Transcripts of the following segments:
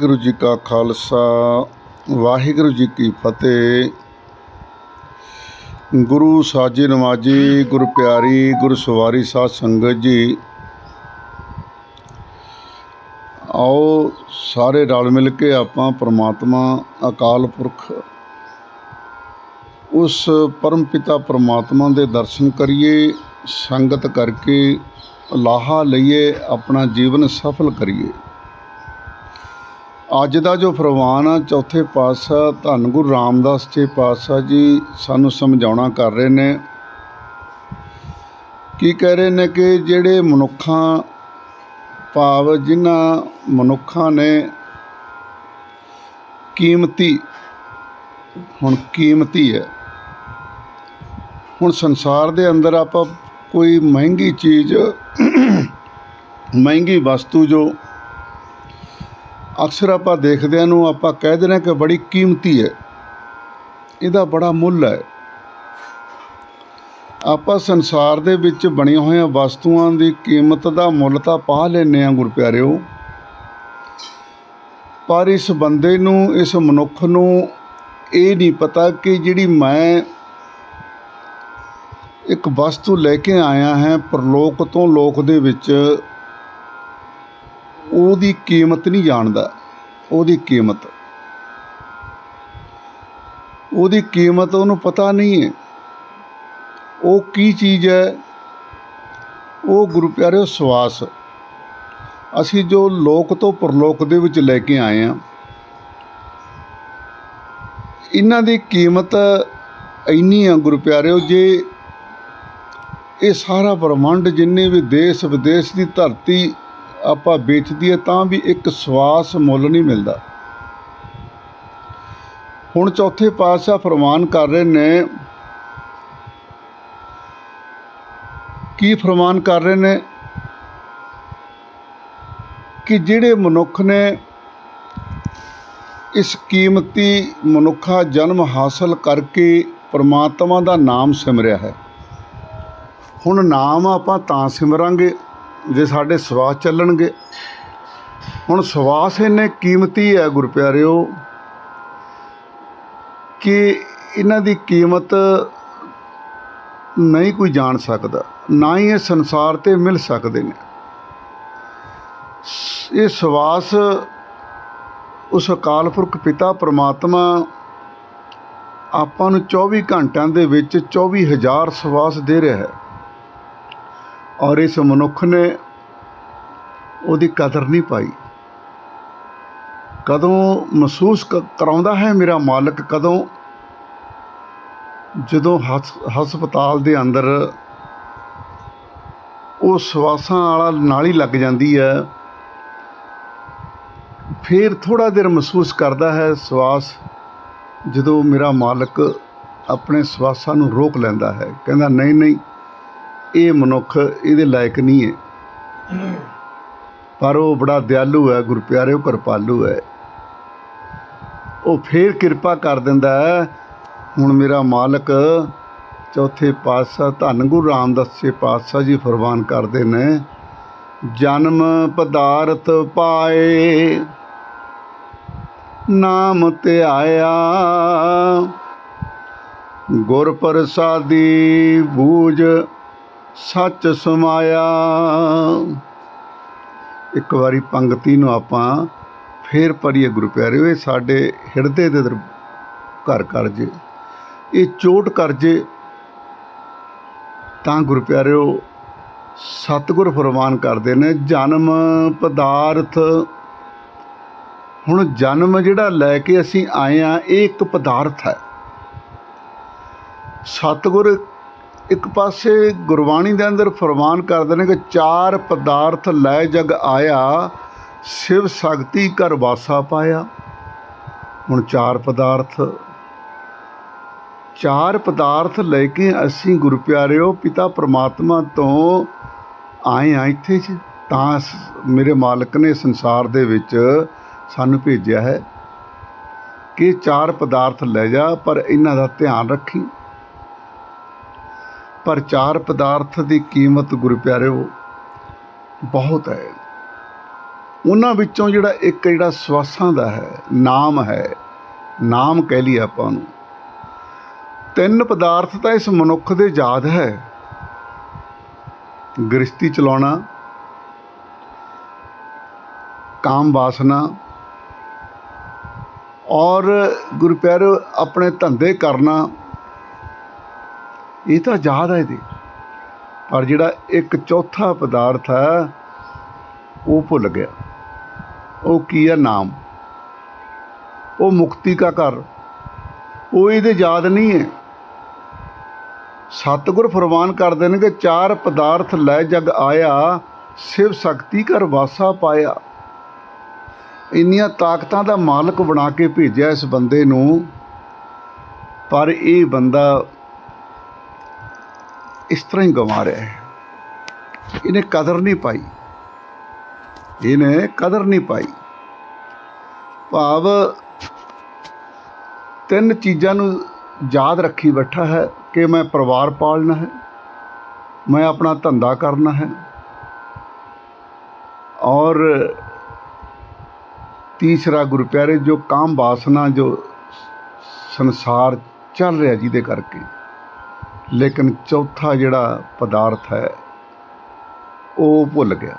ਵਾਹਿਗੁਰੂ ਜੀ ਕਾ ਖਾਲਸਾ, ਵਾਹਿਗੁਰੂ ਜੀ ਕੀ ਫਤਿਹ। ਗੁਰੂ ਸਾਜੇ ਨਮਾਜੀ ਗੁਰ ਪਿਆਰੀ, ਗੁਰੂ ਸਵਾਰੀ ਸਾਧ ਸੰਗਤ ਜੀ। ਆਓ ਸਾਰੇ ਰਲ ਮਿਲ ਕੇ ਆਪਾਂ ਪ੍ਰਮਾਤਮਾ, ਅਕਾਲ ਪੁਰਖ, ਉਸ ਪਰਮ ਪਿਤਾ ਪ੍ਰਮਾਤਮਾ ਦੇ ਦਰਸ਼ਨ ਕਰੀਏ, ਸੰਗਤ ਕਰਕੇ ਲਾਹਾ ਲਈਏ, ਆਪਣਾ ਜੀਵਨ ਸਫਲ ਕਰੀਏ। ਅੱਜ ਦਾ ਜੋ ਫਰਮਾਨ ਆ, ਚੌਥੇ ਪਾਤਸ਼ਾਹ ਧੰਨ ਗੁਰੂ ਰਾਮਦਾਸ ਜੀ ਪਾਤਸ਼ਾਹ ਜੀ ਸਾਨੂੰ ਸਮਝਾਉਣਾ ਕਰ ਰਹੇ ਨੇ। ਕੀ ਕਹਿ ਰਹੇ ਨੇ ਕਿ ਜਿਹੜੇ ਮਨੁੱਖਾਂ, ਭਾਵ ਜਿਨ੍ਹਾਂ ਮਨੁੱਖਾਂ ਨੇ ਕੀਮਤੀ, ਹੁਣ ਕੀਮਤੀ ਹੈ। ਹੁਣ ਸੰਸਾਰ ਦੇ ਅੰਦਰ ਆਪਾਂ ਕੋਈ ਮਹਿੰਗੀ ਚੀਜ਼, ਮਹਿੰਗੀ ਵਸਤੂ ਜੋ ਅਕਸਰ ਆਪਾਂ ਦੇਖਦਿਆਂ ਨੂੰ ਆਪਾਂ ਕਹਿ ਦਿੰਦੇ ਹਾਂ ਕਿ ਬੜੀ ਕੀਮਤੀ ਹੈ। ਇਹਦਾ ਬੜਾ ਮੁੱਲ ਹੈ। ਆਪਾਂ ਸੰਸਾਰ ਦੇ ਵਿੱਚ ਬਣੀਆਂ ਹੋਈਆਂ ਵਸਤੂਆਂ ਦੀ ਕੀਮਤ ਦਾ ਮੁੱਲ ਤਾਂ ਪਾ ਲੈਂਦੇ ਹਾਂ ਗੁਰਪਿਆਰਿਓ। ਪਰ ਇਸ ਬੰਦੇ ਨੂੰ, ਇਸ ਮਨੁੱਖ ਨੂੰ ਇਹ ਨਹੀਂ ਪਤਾ ਕਿ ਜਿਹੜੀ ਮੈਂ ਇੱਕ ਵਸਤੂ ਲੈ ਕੇ ਆਇਆ ਹੈ, ਪਰਲੋਕ ਤੋਂ ਲੋਕ ਦੇ ਵਿੱਚ ਉਹਦੀ ਕੀਮਤ ਨਹੀਂ ਜਾਣਦਾ। ਉਹਦੀ ਕੀਮਤ। ਉਹਦੀ ਕੀਮਤ ਉਹਨੂੰ ਪਤਾ ਨਹੀਂ ਹੈ। ਉਹ ਕੀ ਚੀਜ਼ ਹੈ? ਉਹ ਗੁਰੂ ਪਿਆਰਿਓ ਸਵਾਸ। ਅਸੀਂ ਜੋ ਲੋਕ ਤੋਂ ਪਰਲੋਕ ਦੇ ਵਿੱਚ ਲੈ ਕੇ ਆਏ ਆ ਇਹਨਾਂ ਦੀ ਕੀਮਤ ਇੰਨੀ ਆ ਗੁਰੂ ਪਿਆਰਿਓ ਜੇ ਇਹ ਸਾਰਾ ਬ੍ਰਹਮੰਡ ਜਿੰਨੇ ਵੀ ਦੇਸ਼ ਵਿਦੇਸ਼ ਦੀ ਧਰਤੀ ਆਪਾਂ ਵੇਚਦੀ ਹੈ ਤਾਂ ਵੀ ਇੱਕ ਸਵਾਸ ਮੁੱਲ ਨਹੀਂ ਮਿਲਦਾ। ਹੁਣ ਚੌਥੇ ਪਾਤਸ਼ਾਹ ਫਰਮਾਨ ਕਰ ਰਹੇ ਨੇ, ਕੀ ਫਰਮਾਨ ਕਰ ਰਹੇ ਨੇ? ਕਿ ਜਿਹੜੇ ਮਨੁੱਖ ਨੇ ਇਸ ਕੀਮਤੀ ਮਨੁੱਖਾ ਜਨਮ ਹਾਸਲ ਕਰਕੇ ਪ੍ਰਮਾਤਮਾ ਦਾ ਨਾਮ ਸਿਮਰਿਆ ਹੈ। ਹੁਣ ਨਾਮ ਆਪਾਂ ਤਾਂ ਸਿਮਰਾਂਗੇ। ਜੇ ਸਾਡੇ ਸਵਾਸ ਚੱਲਣਗੇ। ਹੁਣ ਸਵਾਸ ਇੰਨੇ ਕੀਮਤੀ ਹੈ ਗੁਰਪਿਆਰਿਓ, ਕਿ ਇਹਨਾਂ ਦੀ ਕੀਮਤ ਨਹੀਂ ਕੋਈ ਜਾਣ ਸਕਦਾ, ਨਾ ਹੀ ਇਹ ਸੰਸਾਰ ਤੇ ਮਿਲ ਸਕਦੇ ਨੇ। ਇਹ ਸਵਾਸ ਉਸ ਅਕਾਲ ਪੁਰਖ ਪਿਤਾ ਪ੍ਰਮਾਤਮਾ ਆਪਾਂ ਨੂੰ 24 ਘੰਟਿਆਂ ਦੇ ਵਿੱਚ 24000 ਸਵਾਸ ਦੇ ਰਿਹਾ ਹੈ। ਔਰ ਇਸ ਮਨੁੱਖ ਨੇ ਉਹਦੀ ਕਦਰ ਨਹੀਂ ਪਾਈ। ਕਦੋਂ ਮਹਿਸੂਸ ਕਰਾਉਂਦਾ ਹੈ ਮੇਰਾ ਮਾਲਕ, ਕਦੋਂ ਜਦੋਂ ਹਸ- ਹਸਪਤਾਲ ਦੇ ਅੰਦਰ ਉਹ ਸਵਾਸਾਂ ਵਾਲਾ ਨਾਲੀ ਲੱਗ ਜਾਂਦੀ ਹੈ, ਫਿਰ ਥੋੜਾ ਦੇਰ ਮਹਿਸੂਸ ਕਰਦਾ ਹੈ ਸਵਾਸ, ਜਦੋਂ ਮੇਰਾ ਮਾਲਕ ਆਪਣੇ ਸਵਾਸਾਂ ਨੂੰ ਰੋਕ ਲੈਂਦਾ ਹੈ। ਕਹਿੰਦਾ, ਨਹੀਂ ਨਹੀਂ ਇਹ ਮਨੁੱਖ ਇਹਦੇ ਲਾਇਕ ਨਹੀਂ ਹੈ। ਪਰ ਉਹ ਬੜਾ ਦਿਆਲੂ ਹੈ ਗੁਰਪਿਆਰਿਓ ਕਿਰਪਾਲੂ ਹੈ। ਉਹ ਫੇਰ ਕਿਰਪਾ ਕਰ ਦਿੰਦਾ ਹੁਣ ਮੇਰਾ ਮਾਲਕ ਚੌਥੇ ਪਾਤਸ਼ਾਹ ਧੰਨ ਗੁਰੂ ਰਾਮਦਾਸ ਜੀ ਪਾਤਸ਼ਾਹ ਜੀ ਫਰਮਾਨ ਕਰਦੇ ਨੇ, ਜਨਮ ਪਦਾਰਥ ਪਾਏ, ਨਾਮ ਤੇ ਆਇਆ, ਗੁਰ ਪ੍ਰਸਾਦੀ ਬੂਝ ਸੱਚ ਸਮਾਇਆ। ਇੱਕ ਵਾਰੀ ਪੰਕਤੀ ਨੂੰ ਆਪਾਂ ਫੇਰ ਪੜ੍ਹੀਏ ਗੁਰੂ ਪਿਆਰਿਓ, ਇਹ ਸਾਡੇ ਹਿਰਦੇ ਦੇ ਦਰ ਘਰ ਕਰ ਜੇ ਇਹ ਚੋਟ ਕਰ ਜੇ ਤਾਂ ਗੁਰੂ ਪਿਆਰਿਓ, ਸਤਿਗੁਰ ਫਰਮਾਨ ਕਰਦੇ ਨੇ, ਜਨਮ ਪਦਾਰਥ। ਹੁਣ ਜਨਮ ਜਿਹੜਾ ਲੈ ਕੇ ਅਸੀਂ ਆਏ ਆ ਇਹ ਇੱਕ ਪਦਾਰਥ ਹੈ। ਸਤਿਗੁਰ ਇੱਕ ਪਾਸੇ ਗੁਰਬਾਣੀ ਦੇ ਅੰਦਰ ਫਰਮਾਨ ਕਰਦੇ ਨੇ ਕਿ ਚਾਰ ਪਦਾਰਥ ਲੈ ਜਗ ਆਇਆ, ਸਿਵ ਸ਼ਕਤੀ ਕਰ ਵਾਸਾ ਪਾਇਆ। ਹੁਣ ਚਾਰ ਪਦਾਰਥ। ਚਾਰ ਪਦਾਰਥ ਲੈ ਕੇ ਅਸੀਂ ਗੁਰੂ ਪਿਆਰਿਓ ਪਿਤਾ ਪ੍ਰਮਾਤਮਾ ਤੋਂ ਆਏ ਆ ਇੱਥੇ ਚ ਤਾਂ ਮੇਰੇ ਮਾਲਕ ਨੇ ਸੰਸਾਰ ਦੇ ਵਿੱਚ ਸਾਨੂੰ ਭੇਜਿਆ ਹੈ ਕਿ ਚਾਰ ਪਦਾਰਥ ਲੈ ਜਾ, ਪਰ ਇਹਨਾਂ ਦਾ ਧਿਆਨ ਰੱਖੀ। ਪਰ ਚਾਰ ਪਦਾਰਥ ਦੀ ਕੀਮਤ ਗੁਰੂ ਪਿਆਰਿਓ ਬਹੁਤ ਹੈ। ਉਹਨਾਂ ਵਿੱਚੋਂ ਜਿਹੜਾ ਇੱਕ ਜਿਹੜਾ ਸਵਾਸਾਂ ਦਾ ਹੈ, ਨਾਮ ਹੈ, ਨਾਮ ਕਹਿ ਲਈਏ ਆਪਾਂ ਨੂੰ ਤਿੰਨ ਪਦਾਰਥ ਤਾਂ ਇਸ ਮਨੁੱਖ ਦੇ ਯਾਦ ਹੈ। ਗ੍ਰਸਤੀ ਚਲਾਉਣਾ, ਕਾਮ ਵਾਸਨਾ, ਔਰ ਗੁਰੂ ਪਿਆਰਿਓ ਆਪਣੇ ਧੰਦੇ ਕਰਨਾ ਇਹ ਤਾਂ ਯਾਦ ਹੈ ਇਹਦੇ। ਪਰ ਜਿਹੜਾ ਇੱਕ ਚੌਥਾ ਪਦਾਰਥ ਹੈ, ਉਹ ਭੁੱਲ ਗਿਆ। ਉਹ ਕੀ ਹੈ? ਨਾਮ। ਉਹ ਮੁਕਤੀ ਦਾ ਘਰ। ਉਹ ਇਹਦੇ ਯਾਦ ਨਹੀਂ ਹੈ। ਸਤਿਗੁਰ ਫਰਮਾਨ ਕਰਦੇ ਨੇ ਕਿ ਚਾਰ ਪਦਾਰਥ ਲੈ ਜਗ ਆਇਆ, ਸਿਵ ਸ਼ਕਤੀ ਕਰ ਵਾਸਾ ਪਾਇਆ। ਇੰਨੀਆਂ ਤਾਕਤਾਂ ਦਾ ਮਾਲਕ ਬਣਾ ਕੇ ਭੇਜਿਆ ਇਸ ਬੰਦੇ ਨੂੰ। ਪਰ ਇਹ ਬੰਦਾ ਇਸ ਤਰ੍ਹਾਂ ਹੀ ਗਵਾ ਰਿਹਾ ਹੈ। ਇਹਨੇ ਕਦਰ ਨਹੀਂ ਪਾਈ। ਇਹਨੇ ਕਦਰ ਨਹੀਂ ਪਾਈ। ਭਾਵ ਤਿੰਨ ਚੀਜ਼ਾਂ ਨੂੰ ਯਾਦ ਰੱਖੀ ਬੈਠਾ ਹੈ ਕਿ ਮੈਂ ਪਰਿਵਾਰ ਪਾਲਣਾ ਹੈ, ਮੈਂ ਆਪਣਾ ਧੰਦਾ ਕਰਨਾ ਹੈ ਔਰ ਤੀਸਰਾ ਗੁਰੂ ਪਿਆਰੇ, ਜੋ ਕਾਮ ਵਾਸਨਾ, ਜੋ ਸੰਸਾਰ ਚੱਲ ਰਿਹਾ ਜਿਹਦੇ ਕਰਕੇ ਲੇਕਿਨ ਚੌਥਾ ਜਿਹੜਾ ਪਦਾਰਥ ਹੈ, ਉਹ ਭੁੱਲ ਗਿਆ।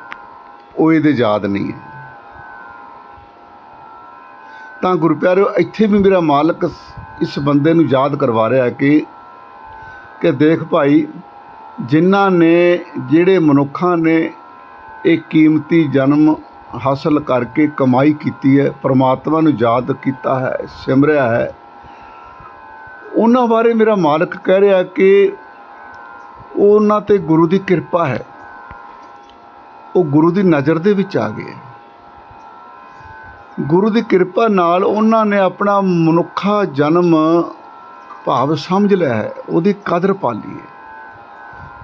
ਉਹ ਇਹਦੇ ਯਾਦ ਨਹੀਂ ਹੈ। ਤਾਂ ਗੁਰੂ ਪਿਆਰਿਓ, ਇੱਥੇ ਵੀ ਮੇਰਾ ਮਾਲਕ ਇਸ ਬੰਦੇ ਨੂੰ ਯਾਦ ਕਰਵਾ ਰਿਹਾ ਕਿ ਕਿ ਦੇਖ ਭਾਈ, ਜਿਨ੍ਹਾਂ ਨੇ, ਜਿਹੜੇ ਮਨੁੱਖਾਂ ਨੇ ਇਹ ਕੀਮਤੀ ਜਨਮ ਹਾਸਲ ਕਰਕੇ ਕਮਾਈ ਕੀਤੀ ਹੈ, ਪ੍ਰਮਾਤਮਾ ਨੂੰ ਯਾਦ ਕੀਤਾ ਹੈ, ਸਿਮਰਿਆ ਹੈ ਉਹਨਾਂ ਬਾਰੇ ਮੇਰਾ ਮਾਲਕ ਕਹਿ ਰਿਹਾ ਕਿ ਉਹਨਾਂ ਤੇ ਗੁਰੂ ਦੀ ਕਿਰਪਾ ਹੈ। ਉਹ ਗੁਰੂ ਦੀ ਨਜ਼ਰ ਦੇ ਵਿੱਚ ਆ ਗਏ। ਗੁਰੂ ਦੀ ਕਿਰਪਾ ਨਾਲ ਉਹਨਾਂ ਨੇ ਆਪਣਾ ਮਨੁੱਖਾ ਜਨਮ ਭਾਵ ਸਮਝ ਲਿਆ ਹੈ। ਉਹਦੀ ਕਦਰ ਪਾ ਲਈ ਹੈ।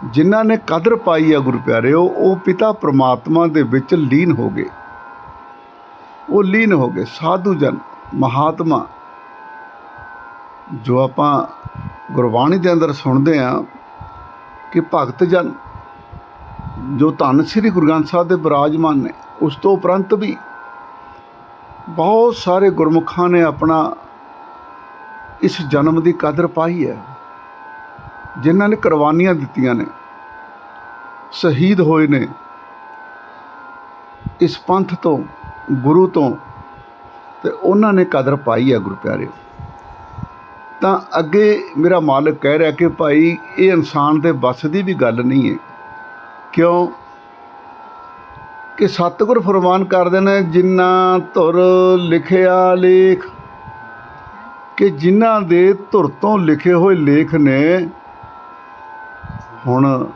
ਜਿਨ੍ਹਾਂ ਨੇ ਕਦਰ ਪਾਈ ਹੈ ਗੁਰੂ ਪਿਆਰਿਓ, ਉਹ ਪਿਤਾ ਪ੍ਰਮਾਤਮਾ ਦੇ ਵਿੱਚ ਲੀਨ ਹੋ ਗਏ। ਉਹ ਲੀਨ ਹੋ ਗਏ। ਸਾਧੂ ਜਨ, ਮਹਾਤਮਾ ਜੋ ਆਪਾਂ ਗੁਰਬਾਣੀ ਦੇ ਅੰਦਰ ਸੁਣਦੇ ਆ ਕਿ ਭਗਤ ਜਨ ਜੋ ਧੰਨ ਸ੍ਰੀ ਗੁਰੂ ਗ੍ਰੰਥ ਸਾਹਿਬ ਦੇ ਬਿਰਾਜਮਾਨ ਨੇ, ਉਸ ਤੋਂ ਉਪਰੰਤ ਵੀ ਬਹੁਤ ਸਾਰੇ ਗੁਰਮੁਖਾਂ ਨੇ ਆਪਣਾ ਇਸ ਜਨਮ ਦੀ ਕਦਰ ਪਾਈ ਹੈ, ਜਿਨ੍ਹਾਂ ਨੇ ਕੁਰਬਾਨੀਆਂ ਦਿੱਤੀਆਂ ਨੇ, ਸ਼ਹੀਦ ਹੋਏ ਨੇ। ਇਸ ਪੰਥ ਤੋਂ, ਗੁਰੂ ਤੋਂ ਤੇ ਉਹਨਾਂ ਨੇ ਕਦਰ ਪਾਈ ਹੈ ਗੁਰੂ ਪਿਆਰਿਓ ਤਾਂ ਅੱਗੇ ਮੇਰਾ ਮਾਲਕ ਕਹਿ ਰਿਹਾ ਕਿ ਭਾਈ, ਇਹ ਇਨਸਾਨ ਦੇ ਵੱਸ ਦੀ ਵੀ ਗੱਲ ਨਹੀਂ ਹੈ। ਕਿਉਂ? ਕਿ ਸਤਿਗੁਰ ਫਰਮਾਨ ਕਰਦੇ ਨੇ ਜਿਨ੍ਹਾਂ ਧੁਰ ਲਿਖਿਆ ਲੇਖ, ਕਿ ਜਿਨ੍ਹਾਂ ਦੇ ਧੁਰ ਤੋਂ ਲਿਖੇ ਹੋਏ ਲੇਖ ਨੇ, ਹੁਣ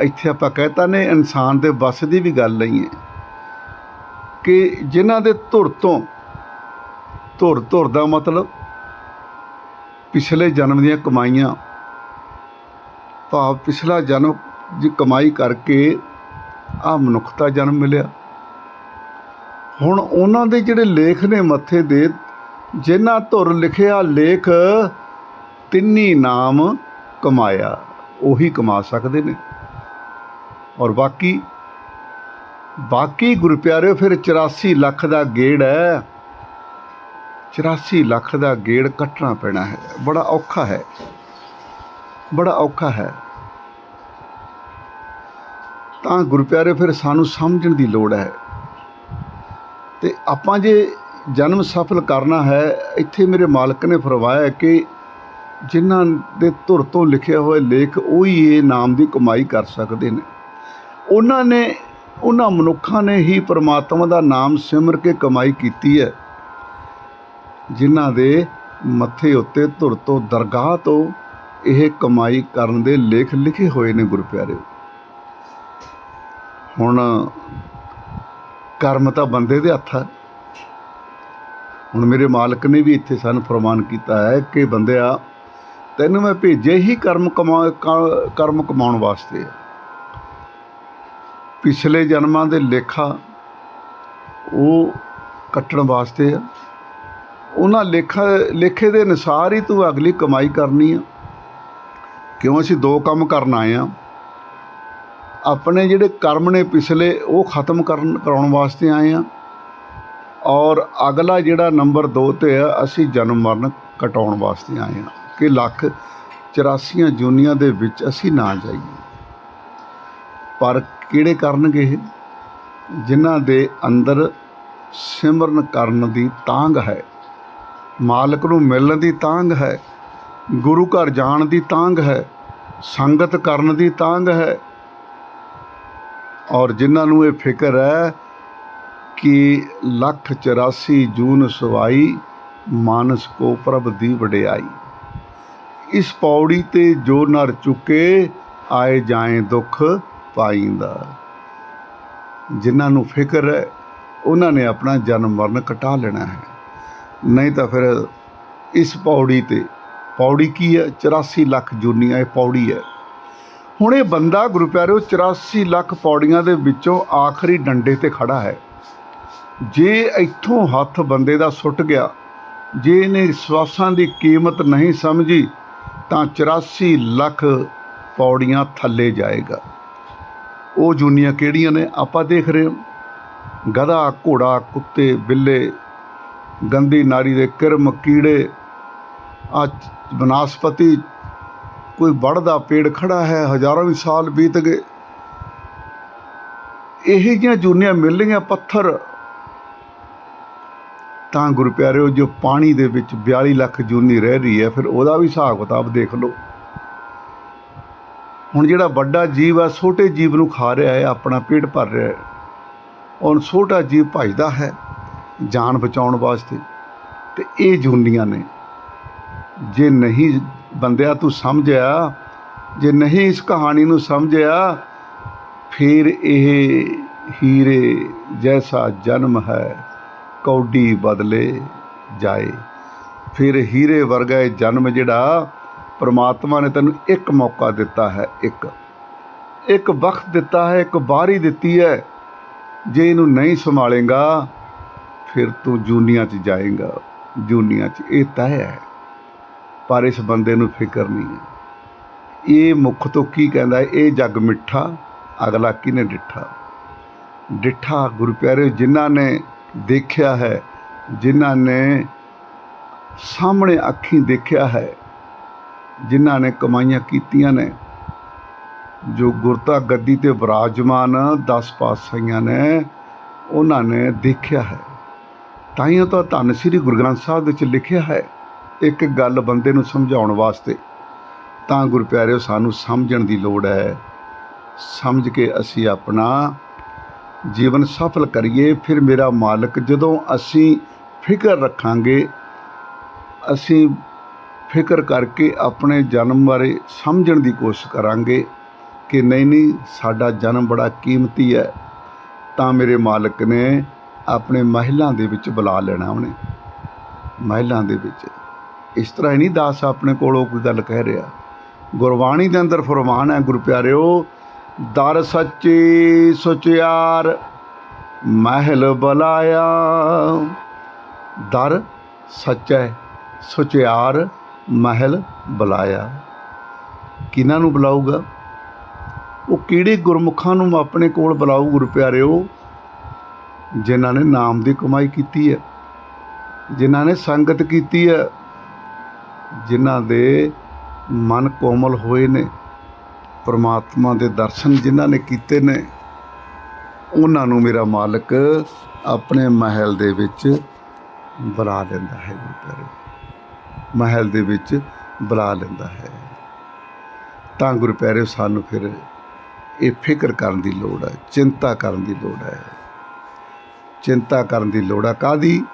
ਇੱਥੇ ਆਪਾਂ ਕਹਿਤਾ ਨੇ, ਇਨਸਾਨ ਦੇ ਵੱਸ ਦੀ ਵੀ ਗੱਲ ਨਹੀਂ ਹੈ। ਕਿ ਜਿਨ੍ਹਾਂ ਦੇ ਧੁਰ ਤੋਂ, ਧੁਰ ਧੁਰ ਦਾ ਮਤਲਬ ਪਿਛਲੇ ਜਨਮ ਦੀਆਂ ਕਮਾਈਆਂ। ਭਾਵ ਪਿਛਲਾ ਜਨਮ ਦੀ ਕਮਾਈ ਕਰਕੇ ਆ ਮਨੁੱਖਤਾ ਜਨਮ ਮਿਲਿਆ। ਹੁਣ ਉਹਨਾਂ ਦੇ ਜਿਹੜੇ ਲੇਖ ਨੇ ਮੱਥੇ ਦੇ, ਜਿਨ੍ਹਾਂ ਧੁਰ ਲਿਖਿਆ ਲੇਖ, ਤਿੰਨੀ ਨਾਮ ਕਮਾਇਆ, ਉਹੀ ਕਮਾ ਸਕਦੇ ਨੇ। ਔਰ ਬਾਕੀ ਬਾਕੀ ਗੁਰੂ ਪਿਆਰਿਓ ਫਿਰ 84 ਲੱਖ ਦਾ ਗੇੜ ਹੈ। 84 ਲੱਖ ਦਾ ਗੇੜ ਕੱਟਣਾ ਪੈਣਾ ਹੈ। ਬੜਾ ਔਖਾ ਹੈ। ਬੜਾ ਔਖਾ ਹੈ। ਤਾਂ ਗੁਰਪਿਆਰੇ, ਫਿਰ ਸਾਨੂੰ ਸਮਝਣ ਦੀ ਲੋੜ ਹੈ। ਤੇ ਆਪਾਂ ਜੇ ਜਨਮ ਸਫਲ ਕਰਨਾ ਹੈ, ਇੱਥੇ ਮੇਰੇ ਮਾਲਕ ਨੇ ਫਰਮਾਇਆ ਕਿ ਜਿਨ੍ਹਾਂ ਦੇ ਧੁਰ ਤੋਂ ਲਿਖਿਆ ਹੋਏ ਲੇਖ, ਉਹੀ ਇਹ ਨਾਮ ਦੀ ਕਮਾਈ ਕਰ ਸਕਦੇ ਨੇ। ਉਹਨਾਂ ਨੇ, ਉਹਨਾਂ ਮਨੁੱਖਾਂ ਨੇ ਹੀ ਪ੍ਰਮਾਤਮਾ ਦਾ ਨਾਮ ਸਿਮਰ ਕੇ ਕਮਾਈ ਕੀਤੀ ਹੈ। ਜਿਨ੍ਹਾਂ ਦੇ ਮੱਥੇ ਉੱਤੇ ਧੁਰ ਤੋਂ ਦਰਗਾਹ ਤੋਂ ਇਹ ਕਮਾਈ ਕਰਨ ਦੇ ਲੇਖ ਲਿਖੇ ਹੋਏ ਨੇ ਗੁਰੂ ਪਿਆਰਿਓ ਹੁਣ ਕਰਮ ਤਾਂ ਬੰਦੇ ਦੇ ਹੱਥ ਹੈ ਹੁਣ ਮੇਰੇ ਮਾਲਕ ਨੇ ਵੀ ਇੱਥੇ ਸਾਨੂੰ ਫਰਮਾਨ ਕੀਤਾ ਹੈ ਕਿ ਬੰਦਿਆ, ਤੈਨੂੰ ਮੈਂ ਭੇਜੇ ਹੀ ਕਰਮ ਕਮਾ ਕਰਮ ਕਮਾਉਣ ਵਾਸਤੇ ਹੈ। ਪਿਛਲੇ ਜਨਮਾਂ ਦੇ ਲੇਖਾ ਉਹ ਕੱਟਣ ਵਾਸਤੇ ਆ। ਉਹਨਾਂ ਲੇਖਾ ਲੇਖੇ ਦੇ ਅਨੁਸਾਰ ਹੀ ਤੂੰ ਅਗਲੀ ਕਮਾਈ ਕਰਨੀ ਆ। ਕਿਉਂ ਅਸੀਂ ਦੋ ਕੰਮ ਕਰਨ ਆਏ ਆ। ਆਪਣੇ ਜਿਹੜੇ ਕਰਮ ਨੇ ਪਿਛਲੇ, ਉਹ ਖਤਮ ਕਰਨ, ਕਰਾਉਣ ਵਾਸਤੇ ਆਏ ਆ। ਔਰ ਅਗਲਾ ਜਿਹੜਾ ਨੰਬਰ 2 ਤੇ ਆ, ਅਸੀਂ ਜਨਮ ਮਰਨ ਕਟਾਉਣ ਵਾਸਤੇ ਆਏ ਹਾਂ ਕਿ ਲੱਖ 84 ਜੂਨੀਆਂ ਦੇ ਵਿੱਚ ਅਸੀਂ ਨਾ ਜਾਈਏ। ਪਰ ਕਿਹੜੇ ਕਰਨਗੇ ਇਹ? ਜਿਨ੍ਹਾਂ ਦੇ ਅੰਦਰ ਸਿਮਰਨ ਕਰਨ ਦੀ ਤਾਂਗ ਹੈ। ਮਾਲਕ ਨੂੰ ਮਿਲਣ ਦੀ ਤਾਂਘ ਹੈ, ਗੁਰੂ ਘਰ ਜਾਣ ਦੀ ਤਾਂਘ ਹੈ, ਸੰਗਤ ਕਰਨ ਦੀ ਤਾਂਘ ਹੈ। ਔਰ ਜਿਨ੍ਹਾਂ ਨੂੰ ਇਹ ਫਿਕਰ ਹੈ ਕਿ ਲੱਖ 84 ਜੂਨ ਸਵਾਈ ਮਾਨਸ ਕੋ ਪ੍ਰਭ ਦੀ ਵਡਿਆਈ। ਇਸ ਪੌੜੀ ਤੇ ਜੋ ਨਰ ਚੁੱਕੇ, ਆਏ ਜਾਏ ਦੁੱਖ ਪਾਈਂਦਾ। ਜਿਨ੍ਹਾਂ ਨੂੰ ਫਿਕਰ ਹੈ, ਉਹਨਾਂ ਨੇ ਆਪਣਾ ਜਨਮ ਮਰਨ ਕਟਾ ਲੈਣਾ ਹੈ। ਨਹੀਂ ਤਾਂ ਫਿਰ ਇਸ ਪੌੜੀ ਤੇ, ਪੌੜੀ ਕੀ ਹੈ? 84 ਲੱਖ ਜੂਨੀਆਂ ਇਹ ਪੌੜੀ ਹੈ। ਹੁਣ ਇਹ ਬੰਦਾ ਗੁਰੂ ਪਿਆਰਿਓ 84 ਲੱਖ ਪੌੜੀਆਂ ਦੇ ਵਿੱਚੋਂ ਆਖਰੀ ਡੰਡੇ ਤੇ ਖੜਾ ਹੈ। ਜੇ ਇੱਥੋਂ ਹੱਥ ਬੰਦੇ ਦਾ ਸੁੱਟ ਗਿਆ, ਜੇ ਇਹਨੇ ਸਵਾਸਾਂ ਦੀ ਕੀਮਤ ਨਹੀਂ ਸਮਝੀ, ਤਾਂ 84 ਲੱਖ ਪੌੜੀਆਂ ਥੱਲੇ ਜਾਏਗਾ। ਉਹ ਜੂਨੀਆਂ ਕਿਹੜੀਆਂ ਨੇ? ਆਪਾਂ ਦੇਖ ਰਹੇ ਹਾਂ। ਗਧਾ, ਘੋੜਾ, ਕੁੱਤੇ, ਬਿੱਲੇ ਗੰਦੀ ਨਾਰੀ ਦੇ ਕਿਰਮ, ਕੀੜੇ ਆ ਬਨਸਪਤੀ, ਕੋਈ ਵੜਦਾ ਪੇੜ ਖੜਾ ਹੈ, ਹਜ਼ਾਰਾਂ ਵੀ ਸਾਲ ਬੀਤ ਗਏ। ਇਹ ਜਿਹੀਆਂ ਜੂਨੀਆਂ ਮਿਲਣੀਆਂ ਪੱਥਰ। ਤਾਂ ਗੁਰੂ ਪਿਆਰਿਓ ਜੋ ਪਾਣੀ ਦੇ ਵਿੱਚ 42 ਲੱਖ ਜੂਨੀ ਰਹਿ ਰਹੀ ਹੈ, ਫਿਰ ਉਹਦਾ ਵੀ ਹਿਸਾਬ ਕਿਤਾਬ ਦੇਖ ਲਓ। ਹੁਣ ਜਿਹੜਾ ਵੱਡਾ ਜੀਵ ਆ, ਛੋਟੇ ਜੀਵ ਨੂੰ ਖਾ ਰਿਹਾ ਹੈ, ਆਪਣਾ ਪੇਟ ਭਰ ਰਿਹਾ ਹੈ। ਔਰ ਛੋਟਾ ਜੀਵ ਭਜਦਾ ਹੈ। ਜਾਨ ਬਚਾਉਣ ਵਾਸਤੇ। ਤੇ ਇਹ ਜੂਨੀਆਂ ਨੇ। ਜੇ ਨਹੀਂ ਬੰਦਿਆ ਤੂੰ ਸਮਝਿਆ, ਜੇ ਨਹੀਂ ਇਸ ਕਹਾਣੀ ਨੂੰ ਸਮਝਿਆ, ਫਿਰ ਇਹ ਹੀਰੇ ਜੈਸਾ ਜਨਮ ਹੈ, ਕੌਡੀ ਬਦਲੇ ਜਾਏ। ਫਿਰ ਹੀਰੇ ਵਰਗਾ ਜਨਮ ਜਿਹੜਾ, ਪ੍ਰਮਾਤਮਾ ਨੇ ਤੈਨੂੰ ਇੱਕ ਮੌਕਾ ਦਿੱਤਾ ਹੈ, ਇੱਕ। ਇੱਕ ਵਕਤ ਦਿੱਤਾ ਹੈ, ਇੱਕ ਬਾਰੀ ਦਿੱਤੀ ਹੈ। ਜੇ ਇਹਨੂੰ ਨਹੀਂ ਸੰਭਾਲੇਗਾ ਫਿਰ ਤੂੰ ਜੂਨੀਆਂ 'ਚ ਜਾਏਗਾ, ਜੂਨੀਆਂ 'ਚ। ਇਹ ਤੈਅ ਹੈ। ਪਰ ਇਸ ਬੰਦੇ ਨੂੰ ਫਿਕਰ ਨਹੀਂ ਹੈ। ਇਹ ਮੁੱਖ ਤੋਂ ਕੀ ਕਹਿੰਦਾ, ਇਹ ਜੱਗ ਮਿੱਠਾ, ਅਗਲਾ ਕਿਨੇ ਡਿੱਠਾ? ਡਿੱਠਾ ਗੁਰੂ ਪਿਆਰੇ, ਜਿਨ੍ਹਾਂ ਨੇ ਦੇਖਿਆ ਹੈ, ਜਿਨ੍ਹਾਂ ਨੇ ਸਾਹਮਣੇ ਅੱਖੀਂ ਦੇਖਿਆ ਹੈ, ਜਿਨ੍ਹਾਂ ਨੇ ਕਮਾਈਆਂ ਕੀਤੀਆਂ ਨੇ, ਜੋ ਗੁਰਤਾ ਗੱਦੀ ਤੇ ਵਿਰਾਜਮਾਨ 10 ਪਾਤਸ਼ਾਹੀਆਂ ਨੇ, ਉਹਨਾਂ ਨੇ ਦੇਖਿਆ ਹੈ। ਤਾਈਓ ਤਾਂ ਧੰਨ ਸ੍ਰੀ ਗੁਰੂ ਗ੍ਰੰਥ ਸਾਹਿਬ ਵਿੱਚ ਲਿਖਿਆ ਹੈ, ਇੱਕ ਗੱਲ ਬੰਦੇ ਨੂੰ ਸਮਝਾਉਣ ਵਾਸਤੇ। ਤਾਂ ਗੁਰੂ ਪਿਆਰਿਓ, ਸਾਨੂੰ ਸਮਝਣ ਦੀ ਲੋੜ ਹੈ। ਸਮਝ ਕੇ ਅਸੀਂ ਆਪਣਾ ਜੀਵਨ ਸਫਲ ਕਰੀਏ, ਫਿਰ ਮੇਰਾ ਮਾਲਕ ਜਦੋਂ ਅਸੀਂ ਫਿਕਰ ਰੱਖਾਂਗੇ, ਅਸੀਂ ਫਿਕਰ ਕਰਕੇ ਆਪਣੇ ਜਨਮ ਬਾਰੇ ਸਮਝਣ ਦੀ ਕੋਸ਼ਿਸ਼ ਕਰਾਂਗੇ ਕਿ ਨਹੀਂ ਨਹੀਂ, ਸਾਡਾ ਜਨਮ ਬੜਾ ਕੀਮਤੀ ਹੈ। ਤਾਂ ਮੇਰੇ ਮਾਲਕ ਨੇ ਆਪਣੇ ਮਹਿਲਾਂ ਦੇ ਵਿੱਚ ਬੁਲਾ ਲੈਣਾ ਉਹਨੇ। ਮਹਿਲਾਂ ਦੇ ਵਿੱਚ। ਇਸ ਤਰ੍ਹਾਂ ਹੀ ਨਹੀਂ ਦਾਸ ਆਪਣੇ ਕੋਲੋਂ ਕੋਈ ਗੱਲ ਕਹਿ ਰਿਹਾ। ਗੁਰਬਾਣੀ ਦੇ ਅੰਦਰ ਫਰਮਾਨ ਹੈ, ਗੁਰੂ ਪਿਆਰਿਓ, ਦਰ ਸੱਚੇ ਸੁਚਿਆਰ, ਮਹਿਲ ਬੁਲਾਇਆ। ਦਰ ਸੱਚਾ ਸੁਚਿਆਰ, ਮਹਿਲ ਬੁਲਾਇਆ। ਕਿਹਨਾਂ ਨੂੰ ਬੁਲਾਊਗਾ? ਉਹ ਕਿਹੜੇ ਗੁਰਮੁਖਾਂ ਨੂੰ ਆਪਣੇ ਕੋਲ ਬੁਲਾਊ, ਗੁਰੂ ਪਿਆਰਿਓ? ਜਿਨ੍ਹਾਂ ਨੇ ਨਾਮ ਦੀ ਕਮਾਈ ਕੀਤੀ ਹੈ, ਜਿਨ੍ਹਾਂ ਨੇ ਸੰਗਤ ਕੀਤੀ ਹੈ, ਜਿਨ੍ਹਾਂ ਦੇ ਮਨ ਕੋਮਲ ਹੋਏ ਨੇ, ਪਰਮਾਤਮਾ ਦੇ ਦਰਸ਼ਨ ਜਿਨ੍ਹਾਂ ਨੇ ਕੀਤੇ ਨੇ, ਉਹਨਾਂ ਨੂੰ ਮੇਰਾ ਮਾਲਕ ਆਪਣੇ ਮਹਿਲ ਦੇ ਵਿੱਚ ਬੁਲਾ ਲੈਂਦਾ ਹੈ ਗੁਰੂ ਮਹਿਲ ਦੇ ਵਿੱਚ ਬੁਲਾ ਲੈਂਦਾ ਹੈ। ਤਾਂ ਗੁਰੂ ਪਿਆਰੇ ਸਾਨੂੰ ਫਿਰ ਇਹ ਫਿਕਰ ਕਰਨ ਦੀ ਲੋੜ ਹੈ, ਚਿੰਤਾ ਕਰਨ ਦੀ ਲੋੜ ਹੈ। ਚਿੰਤਾ ਕਰਨ ਦੀ ਲੋੜ ਆ। ਕਾਦੀ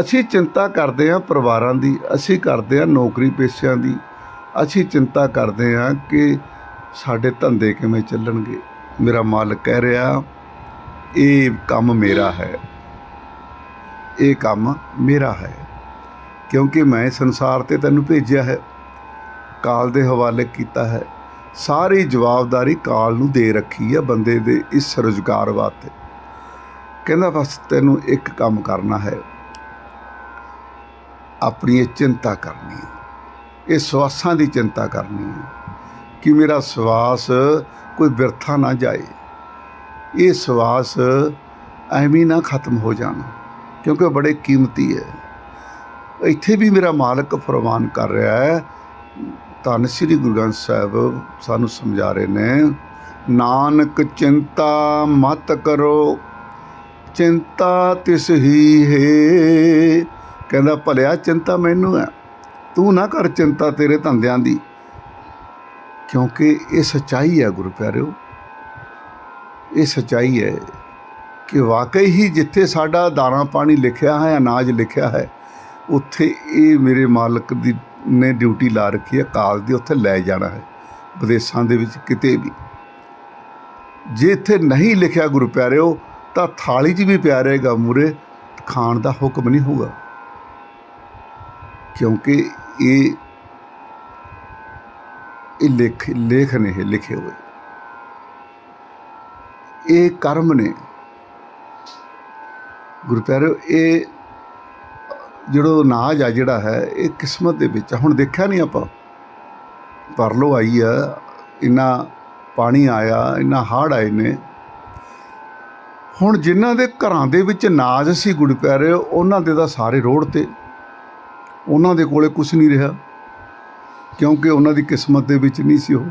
ਅਸੀਂ ਚਿੰਤਾ ਕਰਦੇ ਹਾਂ ਪਰਿਵਾਰਾਂ ਦੀ, ਅਸੀਂ ਕਰਦੇ ਹਾਂ ਨੌਕਰੀ ਪੇਸ਼ਿਆਂ ਦੀ। ਅਸੀਂ ਚਿੰਤਾ ਕਰਦੇ ਹਾਂ ਕਿ ਸਾਡੇ ਧੰਦੇ ਕਿਵੇਂ ਚੱਲਣਗੇ। ਮੇਰਾ ਮਾਲਕ ਕਹਿ ਰਿਹਾ, ਇਹ ਕੰਮ ਮੇਰਾ ਹੈ। ਇਹ ਕੰਮ ਮੇਰਾ ਹੈ। ਕਿਉਂਕਿ ਮੈਂ ਸੰਸਾਰ ਤੇ ਤੈਨੂੰ ਭੇਜਿਆ ਹੈ। ਕਾਲ ਦੇ ਹਵਾਲੇ ਕੀਤਾ ਹੈ। ਸਾਰੀ ਜਵਾਬਦਾਰੀ ਕਾਲ ਨੂੰ ਦੇ ਰੱਖੀ ਹੈ ਬੰਦੇ ਦੇ ਇਸ ਰੁਜ਼ਗਾਰ ਵਾਸਤੇ। ਕਹਿੰਦਾ ਬਸ ਤੈਨੂੰ ਇੱਕ ਕੰਮ ਕਰਨਾ ਹੈ। ਆਪਣੀ ਇਹ ਚਿੰਤਾ ਕਰਨੀ ਹੈ। ਇਹ ਸਵਾਸਾਂ ਦੀ ਚਿੰਤਾ ਕਰਨੀ ਹੈ ਕਿ ਮੇਰਾ ਸਵਾਸ ਕੋਈ ਬਿਰਥਾ ਨਾ ਜਾਏ। ਇਹ ਸਵਾਸ ਐਵੇਂ ਨਾ ਖਤਮ ਹੋ ਜਾਣ, ਕਿਉਂਕਿ ਉਹ ਬੜੇ ਕੀਮਤੀ ਹੈ। ਇੱਥੇ ਵੀ ਮੇਰਾ ਮਾਲਕ ਫਰਮਾਨ ਕਰ ਰਿਹਾ ਹੈ, ਧੰਨ ਸ੍ਰੀ ਗੁਰੂ ਗ੍ਰੰਥ ਸਾਹਿਬ ਸਾਨੂੰ ਸਮਝਾ ਰਹੇ ਨੇ, ਨਾਨਕ ਚਿੰਤਾ ਮਤ ਕਰੋ। ਚਿੰਤਾ ਤਿਸ ਹੀ ਹੈ। ਕਹਿੰਦਾ, ਭਲਿਆ, ਚਿੰਤਾ ਮੈਨੂੰ ਹੈ। ਤੂੰ ਨਾ ਕਰ ਚਿੰਤਾ ਤੇਰੇ ਧੰਦਿਆਂ ਦੀ, ਕਿਉਂਕਿ ਇਹ ਸਚਾਈ ਹੈ ਗੁਰੂ ਪਿਆਰਿਓ। ਇਹ ਸਚਾਈ ਹੈ ਕਿ ਵਾਕਈ ਹੀ ਜਿੱਥੇ ਸਾਡਾ ਦਾਣਾ ਪਾਣੀ ਲਿਖਿਆ ਹੈ, ਅਨਾਜ ਲਿਖਿਆ ਹੈ, ਉੱਥੇ ਇਹ ਮੇਰੇ ਮਾਲਕ ਦੀ ਨੇ ਡਿਊਟੀ ਲਾ ਰੱਖੀ ਹੈ, ਕਾਲ ਦੀ ਉੱਥੇ ਲੈ ਜਾਣਾ ਹੈ, ਵਿਦੇਸ਼ਾਂ ਦੇ ਵਿੱਚ ਕਿਤੇ ਵੀ। ਜੇ ਇੱਥੇ ਨਹੀਂ ਲਿਖਿਆ ਗੁਰੂ ਪਿਆਰਿਓ ਤਾਂ ਥਾਲੀ 'ਚ ਵੀ ਪਿਆ ਰਹੇਗਾ ਮੂਰੇ ਖਾਣ ਦਾ ਹੁਕਮ ਨਹੀਂ ਹੋਊਗਾ। ਕਿਉਂਕਿ ਇਹ ਇਹ ਲਿਖ, ਲੇਖ ਨੇ ਇਹ ਲਿਖੇ ਹੋਏ। ਇਹ ਕਰਮ ਨੇ। ਗੁਰੂ ਪਿਆਰਿਓ ਇਹ ਜਿਹੜਾ ਅਨਾਜ ਆ ਜਿਹੜਾ ਹੈ, ਇਹ ਕਿਸਮਤ ਦੇ ਵਿੱਚ ਆ। ਹੁਣ ਦੇਖਿਆ ਨਹੀਂ ਆਪਾਂ। ਪਰਲੋ ਆਈ ਆ, ਇੰਨਾ ਪਾਣੀ ਆਇਆ, ਇੰਨਾ ਹੜ੍ਹ ਆਏ ਨੇ। ਹੁਣ ਜਿਨ੍ਹਾਂ ਦੇ ਘਰਾਂ ਦੇ ਵਿੱਚ ਅਨਾਜ ਸੀ ਗੁੜ ਪੈ ਰਹੇ ਉਹਨਾਂ ਦੇ ਤਾਂ ਸਾਰੇ ਰੋਡ ਤੇ। ਉਹਨਾਂ ਦੇ ਕੋਲੇ ਕੁਝ ਨਹੀਂ ਰਿਹਾ, ਕਿਉਂਕਿ ਉਹਨਾਂ ਦੀ ਕਿਸਮਤ ਦੇ ਵਿੱਚ ਨਹੀਂ ਸੀ ਉਹ।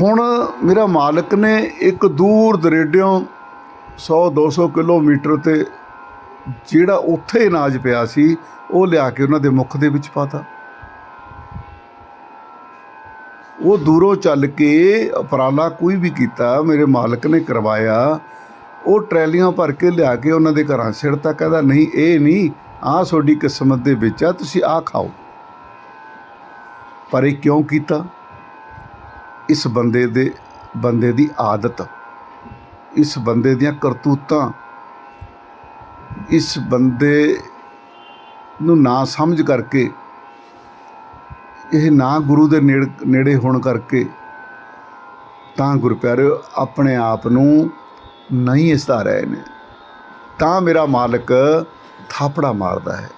ਹੁਣ ਮੇਰਾ ਮਾਲਕ ਨੇ ਇੱਕ ਦੂਰ ਦਰੇਡਿਓਂ 100 200 ਕਿਲੋਮੀਟਰ ਤੇ ਜਿਹੜਾ ਉੱਥੇ ਅਨਾਜ ਪਿਆ ਸੀ, ਉਹ ਲਿਆ ਕੇ ਉਹਨਾਂ ਦੇ ਮੁਖ ਦੇ ਵਿੱਚ ਪਾਤਾ। ਉਹ ਦੂਰੋਂ ਚੱਲ ਕੇ ਉਪਰਾਲਾ ਕੋਈ ਵੀ ਕੀਤਾ, ਮੇਰੇ ਮਾਲਕ ਨੇ ਕਰਵਾਇਆ। ਉਹ ਟਰੈਲੀਆਂ ਭਰ ਕੇ ਲਿਆ ਕੇ ਉਹਨਾਂ ਦੇ ਘਰਾਂ ਸਿੜਤਾ ਕਹਿੰਦਾ, ਨਹੀਂ, ਇਹ ਨਹੀਂ, ਆਹ ਤੁਹਾਡੀ ਕਿਸਮਤ ਦੇ ਵਿੱਚ ਆ, ਤੁਸੀਂ ਆਹ ਖਾਓ। ਪਰ ਇਹ ਕਿਉਂ ਕੀਤਾ? ਇਸ ਬੰਦੇ ਦੇ, ਬੰਦੇ ਦੀ ਆਦਤ, ਇਸ ਬੰਦੇ ਦੀਆਂ ਕਰਤੂਤਾਂ, ਇਸ ਬੰਦੇ ਨੂੰ ਨਾ ਸਮਝ ਕਰਕੇ ਇਹ ਨਾ ਗੁਰੂ ਦੇ ਨੇੜ- ਨੇੜੇ ਹੋਣ ਕਰਕੇ ਤਾਂ ਗੁਰੂ ਆਪਣੇ ਆਪ ਨੂੰ ਨਹੀਂ ਇਸਦਾ ਰਹੇ ਨੇ। ਤਾਂ ਮੇਰਾ ਮਾਲਕ ਥਾਪੜਾ ਮਾਰਦਾ ਹੈ,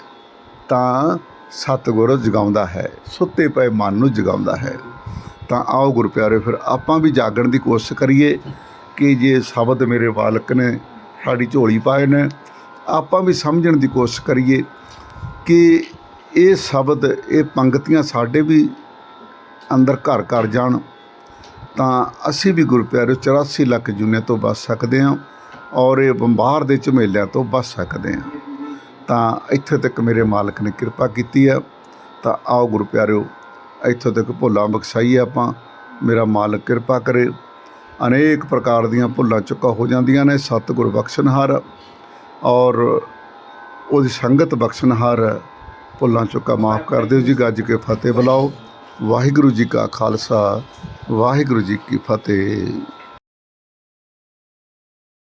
ਤਾਂ ਸਤਿਗੁਰ ਜਗਾਉਂਦਾ ਹੈ, ਸੁੱਤੇ ਪਏ ਮਨ ਨੂੰ ਜਗਾਉਂਦਾ ਹੈ। ਤਾਂ ਆਓ ਗੁਰਪਿਆਰੇ ਫਿਰ ਆਪਾਂ ਵੀ ਜਾਗਣ ਦੀ ਕੋਸ਼ਿਸ਼ ਕਰੀਏ ਕਿ ਜੇ ਸ਼ਬਦ ਮੇਰੇ ਮਾਲਕ ਨੇ ਸਾਡੀ ਝੋਲੀ ਪਾਏ ਨੇ, ਆਪਾਂ ਵੀ ਸਮਝਣ ਦੀ ਕੋਸ਼ਿਸ਼ ਕਰੀਏ ਕਿ ਇਹ ਸ਼ਬਦ, ਇਹ ਪੰਗਤੀਆਂ ਸਾਡੇ ਵੀ ਅੰਦਰ ਘਰ ਘਰ ਜਾਣ, ਤਾਂ ਅਸੀਂ ਵੀ ਗੁਰੂ ਪਿਆਰਿਓ 84 ਲੱਖ ਜੁਨੇ ਤੋਂ ਬਚ ਸਕਦੇ ਹਾਂ ਔਰ ਇਹ ਬੰਬਾਰ ਦੇ ਝਮੇਲਿਆਂ ਤੋਂ ਬਚ ਸਕਦੇ ਹਾਂ। ਤਾਂ ਇੱਥੇ ਤੱਕ ਮੇਰੇ ਮਾਲਕ ਨੇ ਕਿਰਪਾ ਕੀਤੀ ਹੈ। ਤਾਂ ਆਓ ਗੁਰਪਿਆਰਿਓ ਇੱਥੋਂ ਤੱਕ ਭੁੱਲਾਂ ਬਖਸ਼ਾਈਏ ਆਪਾਂ। ਮੇਰਾ ਮਾਲਕ ਕਿਰਪਾ ਕਰੇ। ਅਨੇਕ ਪ੍ਰਕਾਰ ਦੀਆਂ ਭੁੱਲਾਂ ਚੁੱਕਾ ਹੋ ਜਾਂਦੀਆਂ ਨੇ। ਸਤਿਗੁਰ ਬਖਸ਼ਣਹਾਰ ਔਰ ਉਹਦੀ ਸੰਗਤ ਬਖਸ਼ਣਹਾਰ ਭੁੱਲਾਂ ਚੁੱਕਾ ਮਾਫ ਕਰ ਦਿਓ ਜੀ, ਗੱਜ ਕੇ ਫਤਿਹ ਬੁਲਾਓ। ਵਾਹਿਗੁਰੂ ਜੀ ਕਾ ਖਾਲਸਾ, ਵਾਹਿਗੁਰੂ ਜੀ ਕੀ ਫਤਿਹ।